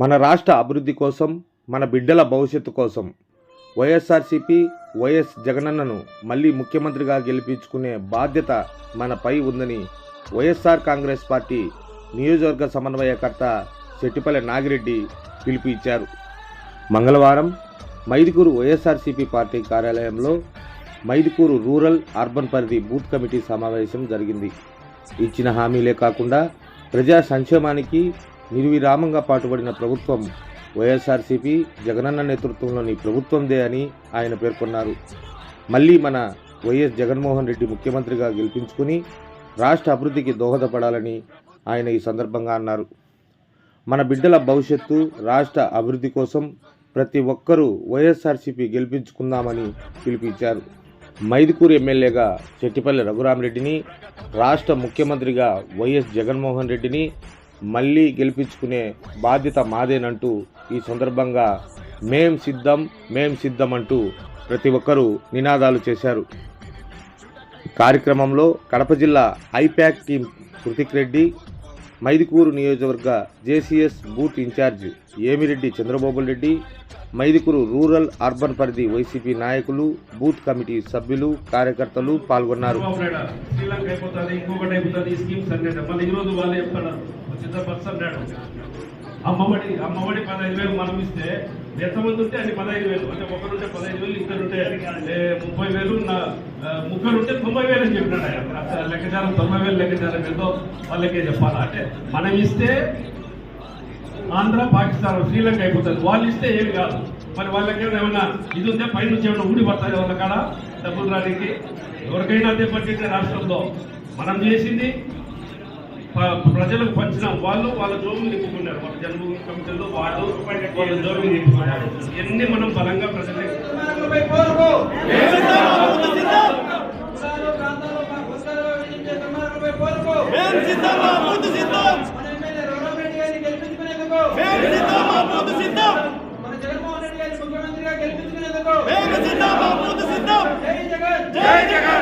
మన రాష్ట్ర అభివృద్ధి కోసం మన బిడ్డల భవిష్యత్తు కోసం వైఎస్ఆర్సీపీ వైఎస్ జగనన్నను మళ్ళీ ముఖ్యమంత్రిగా గెలిపించుకునే బాధ్యత మనపై ఉందని వైఎస్ఆర్ కాంగ్రెస్ పార్టీ నియోజకవర్గ సమన్వయకర్త చెట్టిపల్లె నాగిరెడ్డి పిలుపు ఇచ్చారు మంగళవారం మైదుకూరు వైఎస్ఆర్సీపీ పార్టీ కార్యాలయంలో మైదుకూరు రూరల్ అర్బన్ పరిధి బూత్ కమిటీ సమావేశం జరిగింది. ఇచ్చిన హామీలే కాకుండా ప్రజా సంక్షేమానికి నిర్విరామంగా పాటుపడిన ప్రభుత్వం వైఎస్ఆర్సీపీ జగనన్న నేతృత్వంలోని ప్రభుత్వందే అని ఆయన పేర్కొన్నారు. మళ్ళీ మన వైఎస్ జగన్మోహన్ రెడ్డి ముఖ్యమంత్రిగా గెలిపించుకుని రాష్ట్ర అభివృద్ధికి దోహదపడాలని ఆయన ఈ సందర్భంగా అన్నారు. మన బిడ్డల భవిష్యత్తు రాష్ట్ర అభివృద్ధి కోసం ప్రతి ఒక్కరూ వైఎస్ఆర్సీపీ గెలిపించుకుందామని పిలిపించారు. మైదుకూరు ఎమ్మెల్యేగా చెట్టిపల్లి రఘురామరెడ్డిని రాష్ట్ర ముఖ్యమంత్రిగా వైఎస్ జగన్మోహన్ రెడ్డిని మళ్ళీ గెలిపించుకునే బాధ్యత మాదేనంటూ ఈ సందర్భంగా మేం సిద్ధం మేం సిద్ధం అంటూ ప్రతి ఒక్కరూ నినాదాలు చేశారు. కార్యక్రమంలో కడప జిల్లా ఐప్యాక్ టీం కృతిక్ రెడ్డి మైదుకూరు నియోజకవర్గ JCS booth incharge Emireddy Chandrababu Reddy Mydukur rural urban పరిధి వైసీపీ నాయకులు బూత్ కమిటీ సభ్యులు కార్యకర్తలు పాల్గొన్నారు. చంద్రబాబు అమ్మఒడి అమ్మఒడి పదహైదు వేలు మనం ఇస్తే ఎంతమంది ఉంటే అది పదహైదు వేలు. అంటే ఒకరుంటే పదహైదు వేలు ఇద్దరుంటే ముప్పై వేలు ముగ్గురుంటే తొంభై వేలు అని చెప్పినాడు ఆయన. లెక్కచారం తొంభై వేలు లెక్కచారం ఏదో వాళ్ళకే చెప్పాలా? అంటే మనం ఇస్తే ఆంధ్ర పాకిస్తాన్ శ్రీలంక అయిపోతుంది. వాళ్ళు ఇస్తే ఏమి కాదు. మరి వాళ్ళకి ఏమైనా ఇది ఉంటే పైనుంచి ఏమైనా ఊడి పడతాయి వాళ్ళ కాడ? డబ్బులు రానికి. ఎవరికైనా అదే పట్టింటే రాష్ట్రంలో. మనం చేసింది ప్రజలకు పంచినాం వాళ్ళు వాళ్ళ జోబులు నింపుకున్నారు వాళ్ళ జన్మభూమి కమిటీలో వాళ్ళు వాళ్ళ జోబులు నింపుకున్నారు ఎన్ని మనం బలంగా గారిని ముఖ్యమంత్రిగా గెలిపించుకునేందుకు జై జగన్!